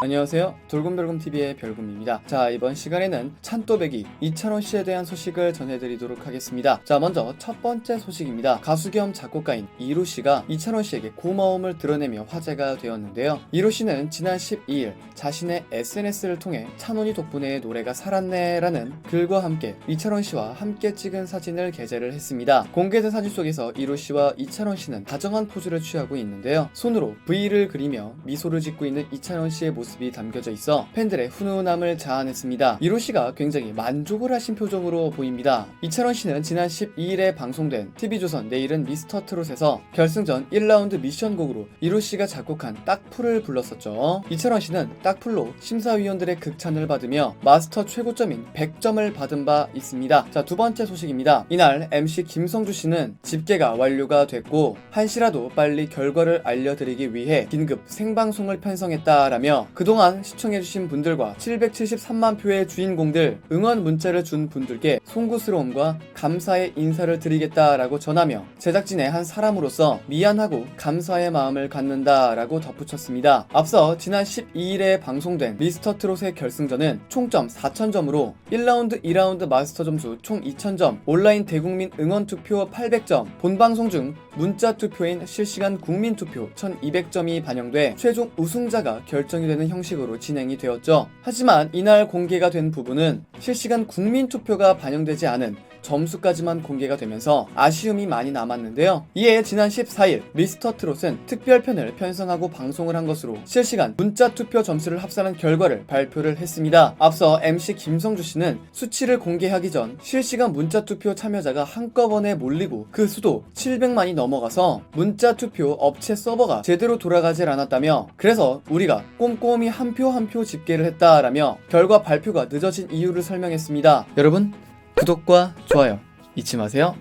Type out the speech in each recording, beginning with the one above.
안녕하세요. 돌곰별곰 TV의 별곰입니다. 자, 이번 시간에는 찬또배기 이찬원 씨에 대한 소식을 전해드리도록 하겠습니다. 자, 먼저 첫 번째 소식입니다. 가수 겸 작곡가인 이루 씨가 이찬원 씨에게 고마움을 드러내며 화제가 되었는데요. 이루 씨는 지난 12일 자신의 SNS를 통해 찬원이 덕분에 노래가 살았네라는 글과 함께 이찬원 씨와 함께 찍은 사진을 게재를 했습니다. 공개된 사진 속에서 이루 씨와 이찬원 씨는 다정한 포즈를 취하고 있는데요. 손으로 V를 그리며 미소를 짓고 있는 이찬원 씨의 모습 이 담겨져 있어 팬들의 훈훈함을 자아냈습니다. 이루 씨가 굉장히 만족을 하신 표정으로 보입니다. 이찬원 씨는 지난 12일에 방송된 TV조선 내일은 미스터 트롯에서 결승전 1라운드 미션곡으로 이루 씨가 작곡한 딱풀을 불렀었죠. 이찬원 씨는 딱풀로 심사위원들의 극찬을 받으며 마스터 최고점인 100점을 받은 바 있습니다. 자, 두 번째 소식입니다. 이날 MC 김성주 씨는 집계가 완료가 됐고 한시라도 빨리 결과를 알려드리기 위해 긴급 생방송을 편성했다라며 그동안 시청해주신 분들과 773만 표의 주인공들 응원 문자를 준 분들께 송구스러움과 감사의 인사를 드리겠다라고 전하며 제작진의 한 사람으로서 미안하고 감사의 마음을 갖는다라고 덧붙였습니다. 앞서 지난 12일에 방송된 미스터 트롯의 결승전은 총점 4,000점으로 1라운드, 2라운드 마스터 점수 총 2,000점, 온라인 대국민 응원 투표 800점, 본방송 중 문자 투표인 실시간 국민 투표 1,200점이 반영돼 최종 우승자가 결정이 되는 형식으로 진행이 되었죠. 하지만 이날 공개가 된 부분은 실시간 국민 투표가 반영되지 않은 점수까지만 공개가 되면서 아쉬움이 많이 남았는데요. 이에 지난 14일 미스터 트롯은 특별편을 편성하고 방송을 한 것으로 실시간 문자 투표 점수를 합산한 결과를 발표를 했습니다. 앞서 MC 김성주 씨는 수치를 공개하기 전 실시간 문자 투표 참여자가 한꺼번에 몰리고 그 수도 700만이 넘어가서 문자 투표 업체 서버가 제대로 돌아가질 않았다며 그래서 우리가 꼼꼼히 한 표 한 표 집계를 했다라며 결과 발표가 늦어진 이유를 설명했습니다. 여러분 구독과 좋아요 잊지 마세요.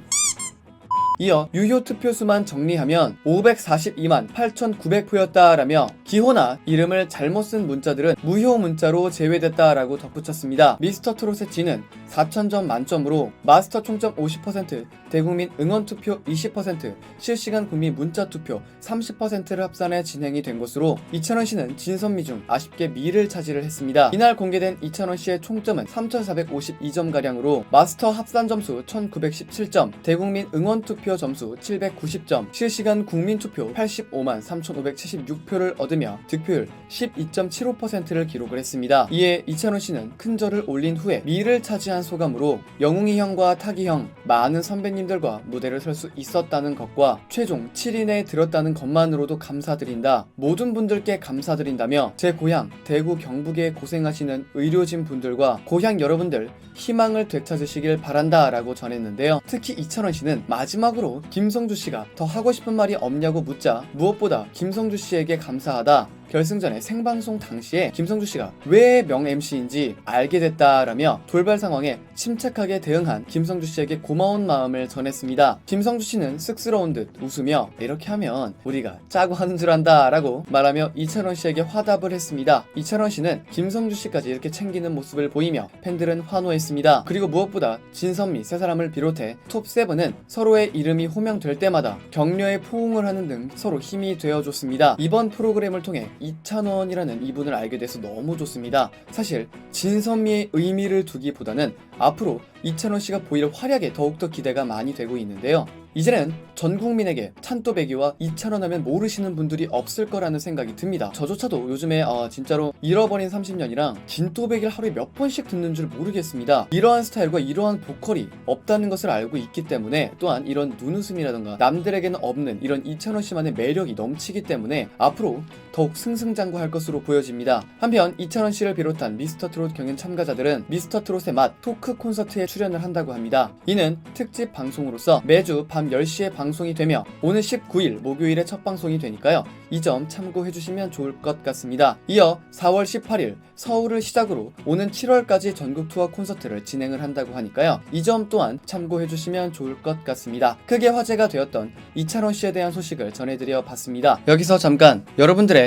이어 유효 투표수만 정리하면 542만 8,900표였다라며 기호나 이름을 잘못 쓴 문자들은 무효 문자로 제외됐다라고 덧붙였습니다. 미스터 트롯의 진은 4,000점 만점으로 마스터 총점 50%, 대국민 응원 투표 20%, 실시간 국민 문자 투표 30%를 합산해 진행이 된 것으로 이찬원 씨는 진선미 중 아쉽게 미를 차지를 했습니다. 이날 공개된 이찬원 씨의 총점은 3,452점 가량으로 마스터 합산 점수 1,917점, 대국민 응원 투표 점수 790점, 실시간 국민 투표 85만 3,576표를 얻 으며 득표율 12.75%를 기록을 했습니다. 이에 이찬원 씨는 큰 절을 올린 후에 미를 차지한 소감으로 영웅이 형과 타기 형 많은 선배님들과 무대를 설 수 있었다는 것과 최종 7인에 들었다는 것만으로도 감사드린다. 모든 분들께 감사드린다며 제 고향 대구 경북에 고생하시는 의료진 분들과 고향 여러분들 희망을 되찾으시길 바란다 라고 전했는데요. 특히 이찬원 씨는 마지막으로 김성주 씨가 더 하고 싶은 말이 없냐고 묻자 무엇보다 김성주 씨에게 감사하다. 마다 결승전의 생방송 당시에 김성주 씨가 왜 명 MC인지 알게 됐다라며 돌발 상황에 침착하게 대응한 김성주 씨에게 고마운 마음을 전했습니다. 김성주 씨는 쑥스러운 듯 웃으며 이렇게 하면 우리가 짜고 하는 줄 안다라고 말하며 이찬원 씨에게 화답을 했습니다. 이찬원 씨는 김성주 씨까지 이렇게 챙기는 모습을 보이며 팬들은 환호했습니다. 그리고 무엇보다 진선미 세 사람을 비롯해 톱7은 서로의 이름이 호명될 때마다 격려의 포옹을 하는 등 서로 힘이 되어줬습니다. 이번 프로그램을 통해 이찬원이라는 이분을 알게 돼서 너무 좋습니다. 사실 진선미의 의미를 두기보다는 앞으로 이찬원 씨가 보일 활약에 더욱더 기대가 많이 되고 있는데요. 이제는 전 국민에게 찬또배기와 이찬원 하면 모르시는 분들이 없을 거라는 생각이 듭니다. 저조차도 요즘에 아, 진짜로 잃어버린 30년이랑 진또배기를 하루에 몇 번씩 듣는 줄 모르겠습니다. 이러한 스타일과 이러한 보컬이 없다는 것을 알고 있기 때문에 또한 이런 눈웃음이라던가 남들에게는 없는 이런 이찬원 씨만의 매력이 넘치기 때문에 앞으로 더욱 승승장구할 것으로 보여집니다. 한편 이찬원 씨를 비롯한 미스터 트롯 경연 참가자들은 미스터 트롯의 맛 토크 콘서트에 출연을 한다고 합니다. 이는 특집 방송으로서 매주 밤밤 10시에 방송이 되며 오는 19일 목요일에 첫 방송이 되니까요. 이 점 참고해 주시면 좋을 것 같습니다. 이어 4월 18일 서울을 시작으로 오는 7월까지 전국 투어 콘서트를 진행을 한다고 하니까요. 이 점 또한 참고해 주시면 좋을 것 같습니다. 크게 화제가 되었던 이찬원 씨에 대한 소식을 전해드려 봤습니다. 여기서 잠깐 여러분들의